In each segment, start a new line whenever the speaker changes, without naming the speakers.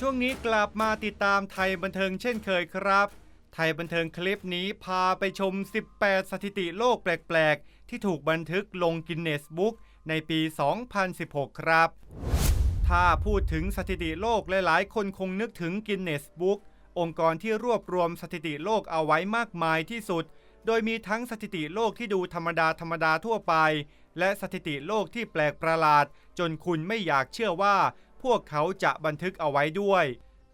ช่วงนี้กลับมาติดตามไทยบันเทิงเช่นเคยครับ ไทยบันเทิงคลิปนี้พาไปชม 18 สถิติโลกแปลก ๆ ที่ถูกบันทึกลงกินเนสบุ๊กในปี 2016 ครับ ถ้าพูดถึงสถิติโลกหลาย ๆ คนคงนึกถึงกินเนสบุ๊กองค์กรที่รวบรวมสถิติโลกเอาไว้มากมายที่สุด โดยมีทั้งสถิติโลกที่ดูธรรมดาธรรมดาทั่วไป และสถิติโลกที่แปลกประหลาด จนคุณไม่อยากเชื่อว่า พวกเขาจะบันทึกเอาไว้ด้วย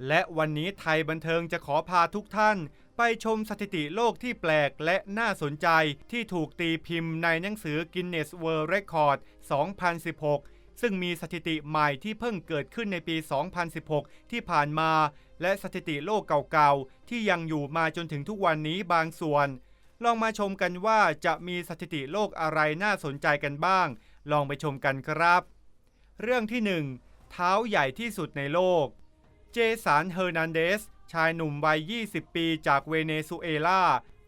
และวันนี้ไทยบันเทิงจะขอพาทุกท่าน ไปชมสถิติโลกที่แปลกและน่าสนใจที่ถูกตีพิมพ์ในหนังสือ Guinness World Record 2016 ซึ่งมีสถิติใหม่ที่เพิ่งเกิดขึ้นในปี 2016 ที่ผ่านมา และสถิติโลกเก่าๆ ที่ยังอยู่มาจนถึงทุกวันนี้บางส่วน ลองมาชมกันว่าจะมีสถิติโลกอะไรน่าสนใจกันบ้าง ลองไปชมกันครับ เรื่องที่ 1 เท้าใหญ่ที่สุดในโลก เจสัน เฮอร์นันเดส ชายหนุ่มวัย 20 ปีจากเวเนซุเอลา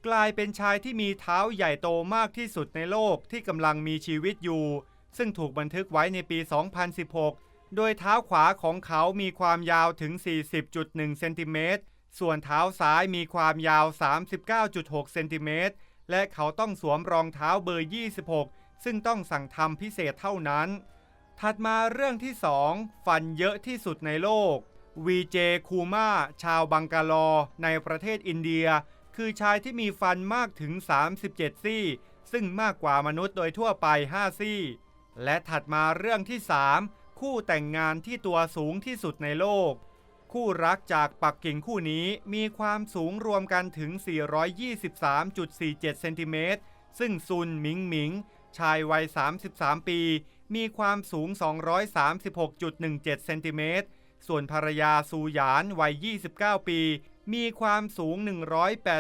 กลายเป็นชายที่มีเท้าใหญ่โตมากที่สุดในโลกที่กำลังมีชีวิตอยู่ ซึ่งถูกบันทึกไว้ในปี 2016 โดยเท้าขวาของเขามีความยาวถึง 40.1 เซนติเมตร ส่วนเท้าซ้ายมีความยาว 39.6 เซนติเมตร และเขาต้องสวมรองเท้าเบอร์ 26 ซึ่งต้องสั่งทำพิเศษเท่านั้น ถัดมาเรื่องที่ 2 ฟันเยอะที่สุดในโลกวีเจคูมาชาวบังกาลอในประเทศอินเดีย คือชายที่มีฟันมากถึง 37 ซี่ ซึ่งมากกว่ามนุษย์โดยทั่วไป 5 ซี่ และถัดมาเรื่องที่ 3 คู่แต่งงานที่ตัวสูงที่สุดในโลก คู่รักจากปักกิ่งคู่นี้มีความสูงรวมกันถึง 423.47 เซนติเมตรซึ่งซุนหมิงหมิง ชายวัย 33 ปี มีความสูง 236.17 เซนติเมตร ส่วนภรรยาซูหยานวัย 29 ปี มีความสูง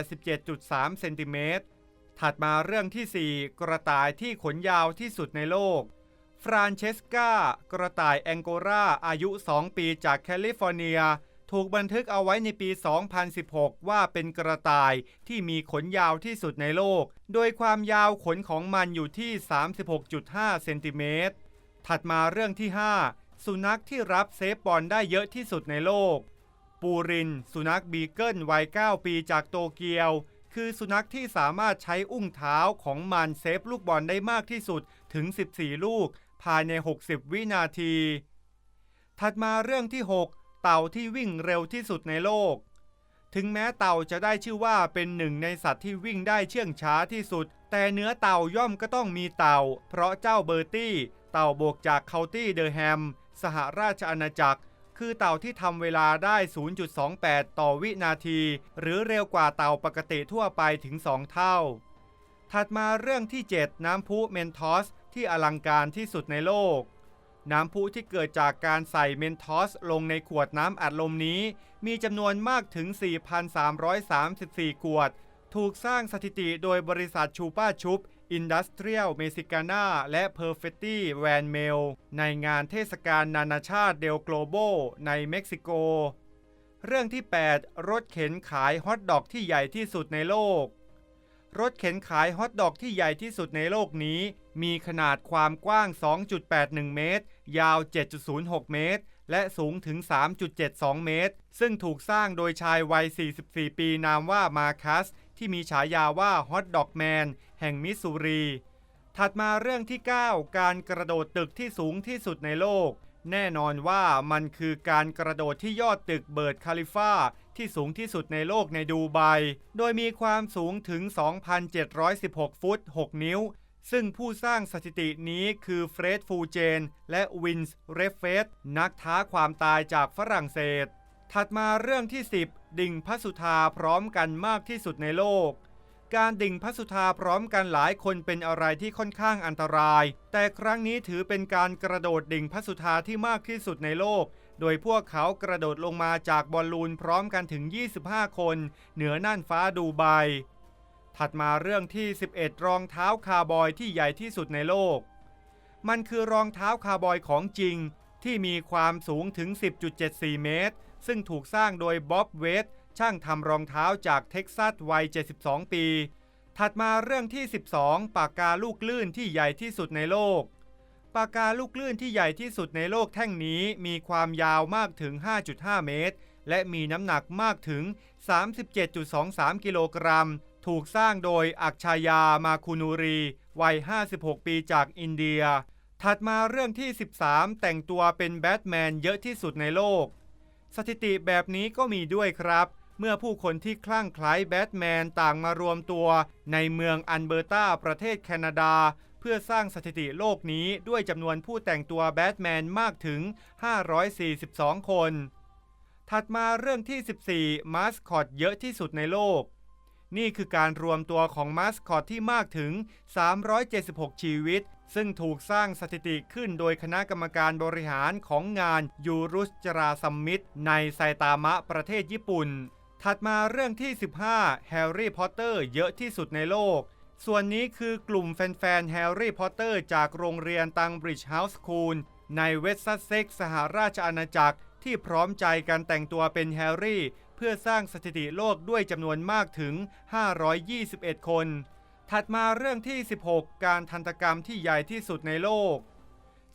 187.3 เซนติเมตร ถัดมาเรื่องที่ 4 กระต่ายที่ขนยาวที่สุดในโลก ฟรานเชสกากระต่ายแองโกราอายุ 2 ปีจากแคลิฟอร์เนีย ถูกบันทึกเอาไว้ในปี 2016 ว่าเป็นกระต่ายที่มีขนยาวที่สุดในโลก โดยความยาวขนของมันอยู่ที่ 36.5 เซนติเมตร ถัดมาเรื่องที่ 5 สุนัขที่รับเซฟบอลได้เยอะที่สุดในโลก ปูริน สุนัขบีเกิลวัย 9 ปีจากโตเกียว คือสุนัขที่สามารถใช้อุ้งเท้าของมันเซฟลูกบอลได้มากที่สุดถึง 14 ลูก ภายใน 60 วินาที ถัดมาเรื่องที่ 6 เต่าที่วิ่งเร็วที่สุดในโลก ถึงแม้เต่าจะได้ชื่อว่าเป็นหนึ่งในสัตว์ที่วิ่งได้เชื่องช้าที่สุด แต่เนื้อเต่าย่อมก็ต้องมีเต่า เพราะเจ้าเบอร์ตี้ เต่าโบกจากเคาตี้เดอร์แฮม สหราชอาณาจักร คือเต่าที่ทำเวลาได้ 0.28 ต่อวินาที หรือเร็วกว่าเต่าปกติทั่วไปถึง 2 เท่า ถัดมาเรื่องที่ 7 น้ำพุเมนทอส ที่อลังการที่สุดในโลก น้ำพุที่เกิดจากการใส่เมนทอสลงในขวดน้ำอัดลมนี้ มีจำนวนมากถึง 4,334 ขวด ถูกสร้างสถิติโดยบริษัทชูป้าชุบ อินดัสเทรียลเมซิกานาและเพอร์เฟตตี้แวนเมลในงานเทศกาลนานาชาติเดลโกลโบในเม็กซิโก เรื่องที่ 8 รถเข็นขายฮอทดอกที่ใหญ่ที่สุดในโลก รถเข็นขายฮอทดอกที่ใหญ่ที่สุดในโลกนี้ มีขนาดความกว้าง 2.81 เมตร ยาว 7.06 เมตร และสูงถึง 3.72 เมตร ซึ่งถูกสร้างโดยชายวัย 44 ปีนามว่ามาคัส ที่มีฉายาว่าฮอตดอกแมนแห่งมิสซูรี ถัดมาเรื่องที่ 9 การกระโดดตึกที่สูงที่สุดในโลก แน่นอนว่ามันคือการกระโดดที่ยอดตึกเบิร์ดคาลิฟาที่สูงที่สุดในโลกในดูไบ โดยมีความสูงถึง 2,716 ฟุต 6 นิ้ว ซึ่งผู้สร้างสถิตินี้คือเฟรดฟูเจน และวินส์ เรฟเฟสนักท้าความตายจากฝรั่งเศส ถัดมาเรื่องที่ 10 ดิ่งพระสุธาพร้อมกันมากที่สุดในโลก การดิ่งพระสุธาพร้อมกันหลายคนเป็นอะไรที่ค่อนข้างอันตราย แต่ครั้งนี้ถือเป็นการกระโดดดิ่งพระสุธาที่มากที่สุดในโลก โดยพวกเขากระโดดลงมาจากบอลลูนพร้อมกันถึง 25 คน เหนือน่านฟ้าดูไบถัดมาเรื่องที่ 11 รองเท้าคาร์บอยที่ใหญ่ที่สุดในโลก มันคือรองเท้าคาร์บอยของจริงที่มีความสูงถึง 10.74 เมตร ซึ่งถูกสร้างโดยบ๊อบเวสช่างทำรองเท้าจากเท็กซัสวัย 72 ปี ถัดมาเรื่องที่ 12 ปากกาลูกลื่นที่ใหญ่ที่สุดในโลก ปากกาลูกลื่นที่ใหญ่ที่สุดในโลกแท่งนี้มีความยาวมากถึง 5.5 เมตร และมีน้ำหนักมากถึง 37.23 กิโลกรัม ถูกสร้างโดยอักชายามาคูนูรี วัย 56 ปีจากอินเดีย ถัดมาเรื่องที่ 13 แต่งตัวเป็นแบทแมนเยอะที่สุดในโลก สถิติแบบนี้ก็มีด้วยครับ เมื่อผู้คนที่คลั่งไคล้แบทแมนต่างมารวมตัว ในเมืองอันเบอร์ตาประเทศแคนาดา เพื่อสร้างสถิติโลกนี้ด้วยจำนวนผู้แต่งตัวแบทแมนมากถึง 542 คน ถัดมาเรื่องที่ 14 มาสคอตเยอะที่สุดในโลก นี่คือการรวมตัวของมาสคอตที่มากถึง 376 ชีวิต ซึ่งถูกสร้างสถิติขึ้นโดยคณะกรรมการบริหารของงานยูรุสจราซัมมิตในไซตามะประเทศญี่ปุ่น ถัดมาเรื่องที่ 15 แฮร์รี่พอตเตอร์เยอะที่สุดในโลก ส่วนนี้คือกลุ่มแฟนๆแฮร์รี่พอตเตอร์จากโรงเรียนตังบริดจ์เฮาส์คูลในเวสซัสเซ็กสหราชอาณาจักร ที่พร้อมใจกันแต่งตัวเป็นแฮร์รี่ เพื่อสร้างสถิติโลกด้วยจำนวนมากถึง 521 คน ถัดมาเรื่องที่ 16 การทันตกรรมที่ใหญ่ที่สุดในโลก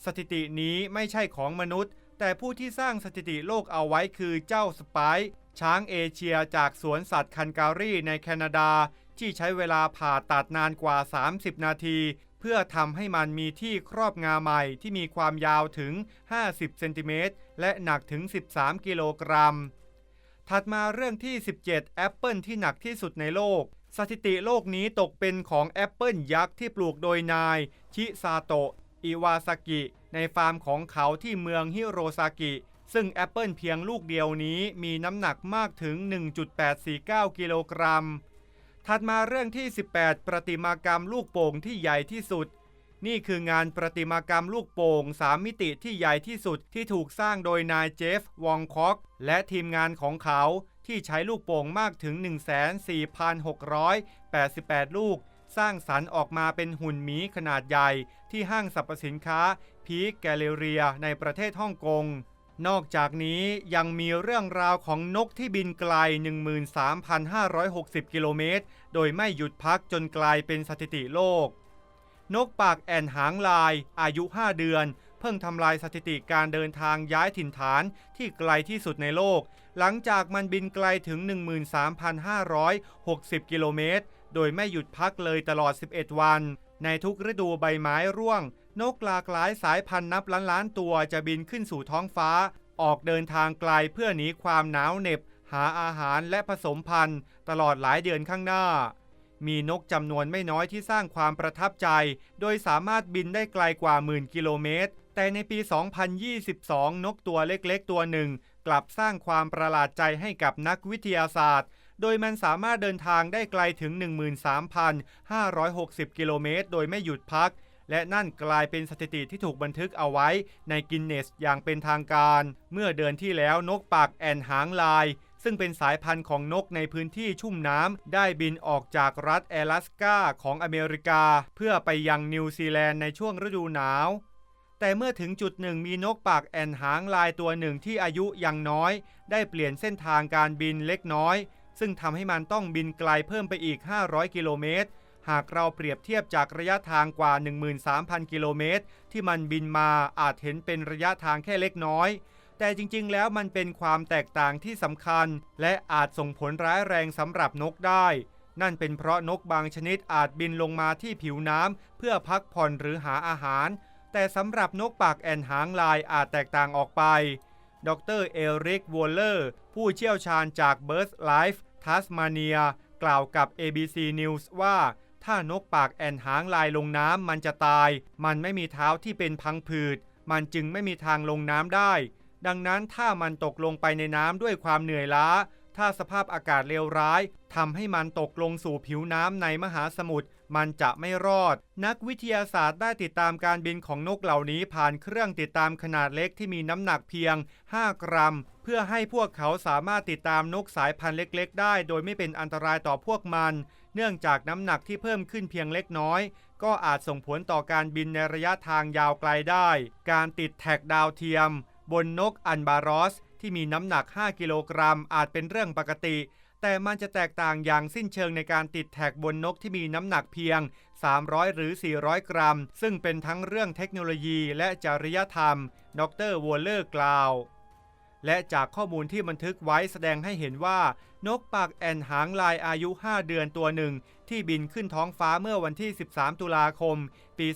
สถิตินี้ไม่ใช่ของมนุษย์ แต่ผู้ที่สร้างสถิติโลกเอาไว้คือเจ้าสไปซ์ช้างเอเชียจากสวนสัตว์คันการีในแคนาดา ที่ใช้เวลาผ่าตัดนานกว่า 30 นาที เพื่อทำให้มันมีที่ครอบงาใหม่ที่มีความยาวถึง 50 เซนติเมตร และหนักถึง 13 กิโลกรัม ถัดมาเรื่องที่ 17 แอปเปิลที่หนักที่สุดในโลก สถิติโลกนี้ตกเป็นของแอปเปิลยักษ์ที่ปลูกโดยนาย ชิซาโตะอิวาซากิ ในฟาร์มของเขาที่เมืองฮิโรซากิ ซึ่งแอปเปิลเพียงลูกเดียวนี้มีน้ำหนักมากถึง 1.849 กิโลกรัม ถัดมาเรื่องที่ 18 ประติมากรรมลูกโป่งที่ใหญ่ที่สุด นี่คืองานประติมากรรมลูกโป่ง 3 มิติที่ใหญ่ที่สุดที่ถูกสร้างโดยนายเจฟ วองคอกและทีมงานของเขาที่ใช้ลูกโป่งมากถึง 14,688 ลูก สร้างสรรค์ออกมาเป็นหุ่นหมีขนาดใหญ่ ที่ห้างสรรพสินค้าพีคแกลเลเรียในประเทศฮ่องกงนอกจากนี้ยังมีเรื่องราวของนกที่บินไกล 13,560 กิโลเมตร โดยไม่หยุดพักจนกลายเป็นสถิติโลก นกปากแอ่นหางลาย อายุ 5 เดือน เพิ่งทำลายสถิติการเดินทางย้ายถิ่นฐานที่ไกลที่สุดในโลก หลังจากมันบินไกลถึง 13,560 กิโลเมตร โดยไม่หยุดพักเลยตลอด 11 วัน ในทุกฤดูใบไม้ร่วง นกหลากหลายสายพันธุ์นับล้านล้านตัวจะบินขึ้นสู่ท้องฟ้า ออกเดินทางไกลเพื่อหนีความหนาวเหน็บ หาอาหารและผสมพันธุ์ ตลอดหลายเดือนข้างหน้า มีนกจำนวนไม่น้อยที่สร้างความประทับใจ โดยสามารถบินได้ไกลกว่าหมื่นกิโลเมตร แต่ในปี 2022 นกตัวเล็กๆ ตัวหนึ่ง กลับสร้างความประหลาดใจให้กับนักวิทยาศาสตร์ โดยมันสามารถเดินทางได้ไกลถึง 13,560 กิโลเมตร โดยไม่หยุดพัก และนั่นกลายเป็นสถิติที่ถูกบันทึกเอาไว้ในกินเนสอย่างเป็นทางการ เมื่อเดือนที่แล้วนกปากแอนหางลาย ซึ่งเป็นสายพันธุ์ของนกในพื้นที่ชุ่มน้ำได้บินออกจากรัฐแอลาสกาของอเมริกา เพื่อไปยังนิวซีแลนด์ในช่วงฤดูหนาว แต่เมื่อถึงจุดหนึ่งมีนกปากแอนหางลายตัวหนึ่งที่อายุยังน้อย ได้เปลี่ยนเส้นทางการบินเล็กน้อย ซึ่งทำให้มันต้องบินไกลเพิ่มไปอีก 500 กิโลเมตรหากเราเปรียบเทียบจากระยะทางกว่า 13,000 กิโลเมตร ที่มันบินมาอาจเห็นเป็นระยะทางแค่เล็กน้อย แต่จริงๆ แล้วมันเป็นความแตกต่างที่สำคัญ และอาจส่งผลร้ายแรงสำหรับนกได้ นั่นเป็นเพราะนกบางชนิดอาจบินลงมาที่ผิวน้ำเพื่อพักผ่อนหรือหาอาหาร แต่สำหรับนกปากแอนหางลายอาจแตกต่างออกไป ดรเอริกวอลเลอร์ ผู้เชี่ยวชาญจาก Bird Life ทัสมาเนียกล่าวกับ ABC News ว่า ถ้านกปากแอนหางลายลงน้ำมันจะตาย มันไม่มีเท้าที่เป็นพังผืด มันจึงไม่มีทางลงน้ำได้ ดังนั้นถ้ามันตกลงไปในน้ำด้วยความเหนื่อยล้า ถ้าสภาพอากาศเลวร้ายทำให้มันตกลงสู่ผิวน้ำในมหาสมุทรมันจะไม่รอด นักวิทยาศาสตร์ได้ติดตามการบินของนกเหล่านี้ผ่านเครื่องติดตามขนาดเล็กที่มีน้ำหนักเพียง 5 กรัม เพื่อให้พวกเขาสามารถติดตามนกสายพันธุ์เล็ก ๆ ได้ โดยไม่เป็นอันตรายต่อพวกมัน เนื่องจากน้ำหนักที่เพิ่มขึ้นเพียงเล็กน้อย ก็อาจส่งผลต่อการบินในระยะทางยาวไกลได้ การติดแท็กดาวเทียม บนนกอันบารอส ที่มีน้ำหนัก 5 กิโลกรัมอาจเป็นเรื่องปกติ แต่มันจะแตกต่างอย่างสิ้นเชิงในการติดแท็กบนนกที่มีน้ำหนักเพียง 300 หรือ 400 กรัม ซึ่งเป็นทั้งเรื่องเทคโนโลยีและจริยธรรม ดรวอลเลอร์กล่าว และจากข้อมูลที่บันทึกไว้แสดงให้เห็นว่า นกปากแอนหางลายอายุ 5 เดือนตัวหนึ่ง ที่บินขึ้นท้องฟ้าเมื่อวันที่ 13 ตุลาคม ปี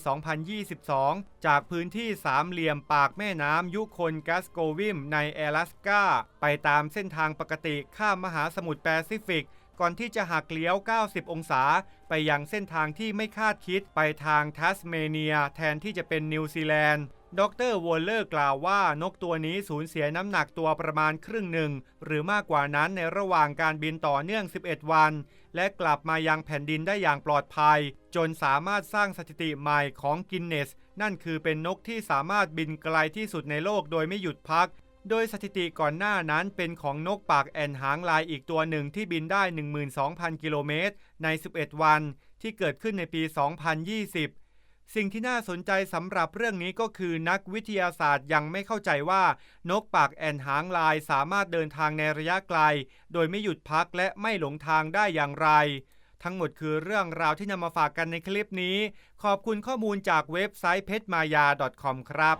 2022 จากพื้นที่สามเหลี่ยมปากแม่น้ำยุคนกัสโกวิมในแอลาสกาไปตามเส้นทางปกติข้ามมหาสมุทรแปซิฟิก ก่อนที่จะหักเลี้ยว 90 องศา ไปยังเส้นทางที่ไม่คาดคิดไปทางทัสเมเนีย แทนที่จะเป็นนิวซีแลนด์ ดรวอลเลอร์กล่าวว่านกตัวนี้สูญเสียน้ำหนักตัวประมาณครึ่งหนึ่ง หรือมากกว่านั้นในระหว่างการบินต่อเนื่อง 11 วัน และกลับมายังแผ่นดินได้อย่างปลอดภัย จนสามารถสร้างสถิติใหม่ของกินเนส นั่นคือเป็นนกที่สามารถบินไกลที่สุดในโลกโดยไม่หยุดพัก โดยสถิติก่อนหน้านั้นเป็นของนกปากแอนหางลายอีกตัวหนึ่งที่บินได้ 12,000 กิโลเมตรใน 11 วัน ที่เกิดขึ้นในปี 2020 สิ่งที่น่าสนใจสำหรับเรื่องนี้ก็คือนักวิทยาศาสตร์ยังไม่เข้าใจว่า นกปากแอนหางลายสามารถเดินทางในระยะไกล โดยไม่หยุดพักและไม่หลงทางได้อย่างไร ทั้งหมดคือเรื่องราวที่นำมาฝากกันในคลิปนี้ ขอบคุณข้อมูลจากเว็บไซต์เพชรมายา .com ครับ